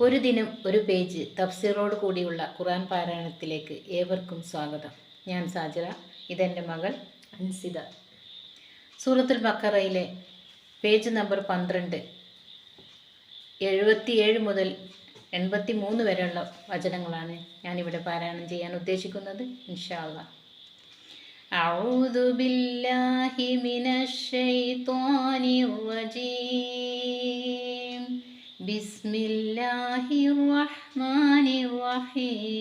ഒരു ദിനം ഒരു പേജ് തഫ്സീറോട് കൂടിയുള്ള ഖുർആൻ പാരായണത്തിലേക്ക് ഏവർക്കും സ്വാഗതം ഞാൻ സാജിറ ഇതെൻ്റെ മകൾ അൻസിത സൂറത്തുൽ ബക്കറയിലെ പേജ് നമ്പർ പന്ത്രണ്ട് എഴുപത്തിയേഴ് മുതൽ എൺപത്തി മൂന്ന് വരെയുള്ള വചനങ്ങളാണ് ഞാനിവിടെ പാരായണം ചെയ്യാൻ ഉദ്ദേശിക്കുന്നത് ഇൻഷാ അള്ളാഹ് أعوذ بالله من الشيطان الرجيم بسم الله الرحمن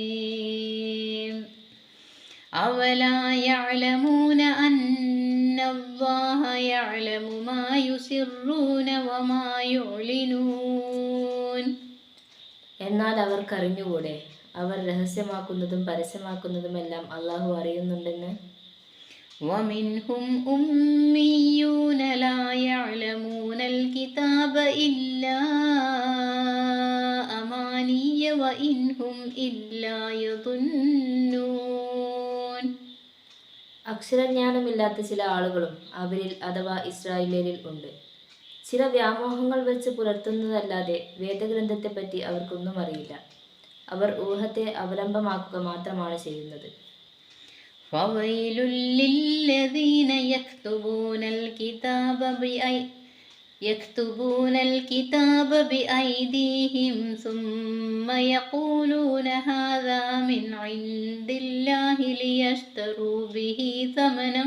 الرحيم أولا يعلمون أن الله يعلم ما يسرون وما يعلنون എന്നാൽ അവർക്കറിഞ്ഞുകൂടെ അവർ രഹസ്യമാക്കുന്നതും പരസ്യമാക്കുന്നതുമെല്ലാം അള്ളാഹു അറിയുന്നുണ്ടെന്ന് ومنهم أميون لا يعلمون الكتاب إلا أماني وإن هم إلا يظنون അക്ഷരജ്ഞാനമില്ലാത്ത ചില ആളുകളും അവരിൽ അഥവാ ഇസ്രായേലിൽ ഉണ്ട് ചില വ്യാമോഹങ്ങൾ വെച്ച് പുലർത്തുന്നതല്ലാതെ വേദഗ്രന്ഥത്തെപ്പറ്റി അവർക്കൊന്നും അറിയില്ല അവർ ഊഹത്തെ അവലംബമാക്കുക മാത്രമാണ് ചെയ്യുന്നത് فويل للذين يكتبون الكتاب بأي يكتبون الكتاب بأيديهم ثم يقولون هذا من عند الله ليشتروا به ثمنا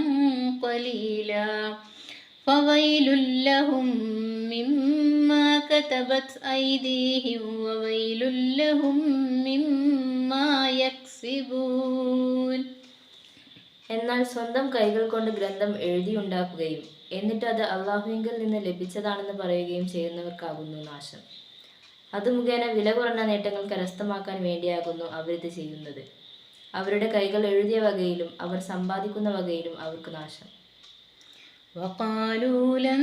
قليلا. فويل لهم مما كتبت أيديهم وويل لهم مما يكسبون. എന്നാൽ സ്വന്തം കൈകൾ കൊണ്ട് ഗ്രന്ഥം എഴുതിയുണ്ടാക്കുകയും എന്നിട്ട് അത് അള്ളാഹുവിങ്കിൽ നിന്ന് ലഭിച്ചതാണെന്ന് പറയുകയും ചെയ്യുന്നവർക്കാകുന്നു നാശം അത് മുഖേന വില കുറഞ്ഞ നേട്ടങ്ങൾ കരസ്ഥമാക്കാൻ വേണ്ടിയാകുന്നു അവരിത് ചെയ്യുന്നത് അവരുടെ കൈകൾ എഴുതിയ വകയിലും അവർ സമ്പാദിക്കുന്ന വകയിലും അവർക്ക് നാശം وقالوا لن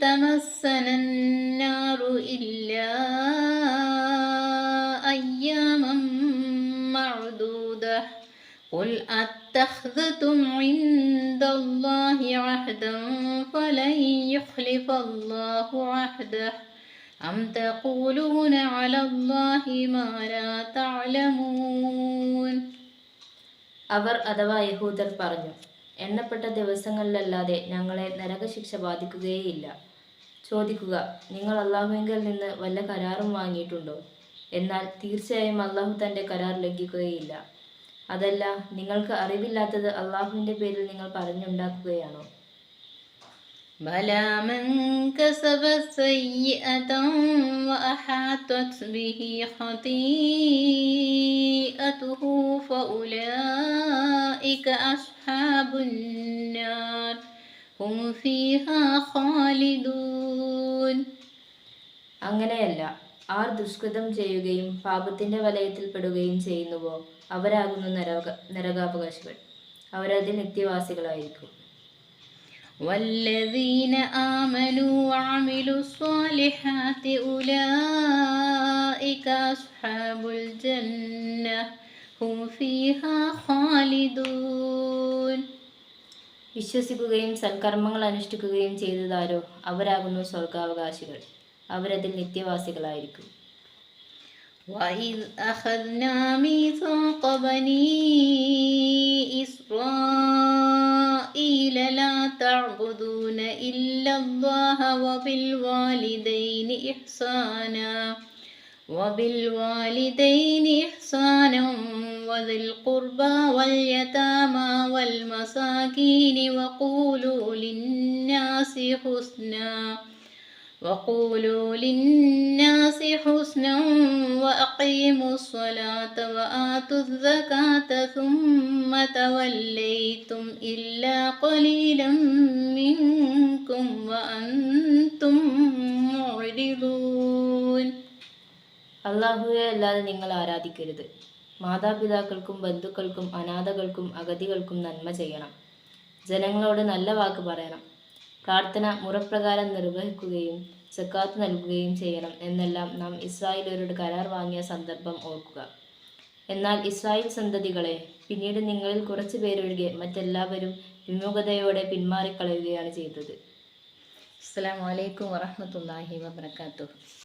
تمسنا النار إلا أياما معدودة قل أتخذتم عند الله عهدا فلن يخلف الله عهده أم تقولون على الله ما لا تعلمون അവർ അഥവാ യഹൂദർ പറഞ്ഞു എണ്ണപ്പെട്ട ദിവസങ്ങളിലല്ലാതെ ഞങ്ങളെ നരകശിക്ഷ ബാധിക്കുകയേയില്ല ചോദിക്കുക നിങ്ങൾ അള്ളാഹുവിങ്കിൽ നിന്ന് വല്ല കരാറും വാങ്ങിയിട്ടുണ്ടോ എന്നാൽ തീർച്ചയായും അള്ളാഹു തൻ്റെ കരാർ ലംഘിക്കുകയില്ല അതല്ല നിങ്ങൾക്ക് അറിവില്ലാത്തത് അള്ളാഹുവിൻ്റെ പേരിൽ നിങ്ങൾ പറഞ്ഞുണ്ടാക്കുകയാണോ بلى من كسب سيئة وأحاطت به خطيئته فأولئك أصحاب النار هم فيها خالدون അങ്ങനെയല്ല ആർ ദുഷ്കൃതം ചെയ്യുകയും പാപത്തിന്റെ വലയത്തിൽപ്പെടുകയും ചെയ്യുന്നുവോ അവരാകുന്നു നരക നരകാവകാശികൾ അവരതിൽ നിത്യവാസികളായിരിക്കും والذين آمنوا وعملوا الصالحات أولئك أصحاب الجنة هم فيها خالدون വിശ്വസിക്കുകയും സൽക്കർമ്മങ്ങൾ അനുഷ്ഠിക്കുകയും ചെയ്തതാരോ അവരാകുന്നു സ്വർഗാവകാശികൾ അവരതിൽ നിത്യവാസികളായിരിക്കും وإذ أخذنا ميثاق بني إسرائيل لا تعبدون إلا الله وبالوالدين إحسانا وبالوالدين إحسانا وذي القربى واليتامى والمساكين وقولوا للناس حسنا وقولوا للناس حسنا وأقيموا الصلاة وآتوا الزكاة ثم توليتم إلا قليلا منكم وأنتم معرضون അള്ളാഹുവെ അല്ലാതെ നിങ്ങൾ ആരാധിക്കരുത് മാതാപിതാക്കൾക്കും ബന്ധുക്കൾക്കും അനാഥകൾക്കും അഗതികൾക്കും നന്മ ചെയ്യണം ജനങ്ങളോട് നല്ല വാക്ക് പറയണം പ്രാർത്ഥന മുറപ്രകാരം നിർവഹിക്കുകയും സക്കാത്ത് നൽകുകയും ചെയ്യണം എന്നെല്ലാം നാം ഇസ്രായേലരോട് കരാർ വാങ്ങിയ സന്ദർഭം ഓർക്കുക. എന്നാൽ ഇസ്രായേൽ സന്തതികളെ പിന്നീട് നിങ്ങളിൽ കുറച്ചു പേരൊഴികെ മറ്റെല്ലാവരും വിമുഖതയോടെ പിന്മാറിക്കളയുകയാണ് ചെയ്തത്. അസ്സാം വലൈക്കും വറഹമത്തല്ലാഹി വബർക്കാത്തു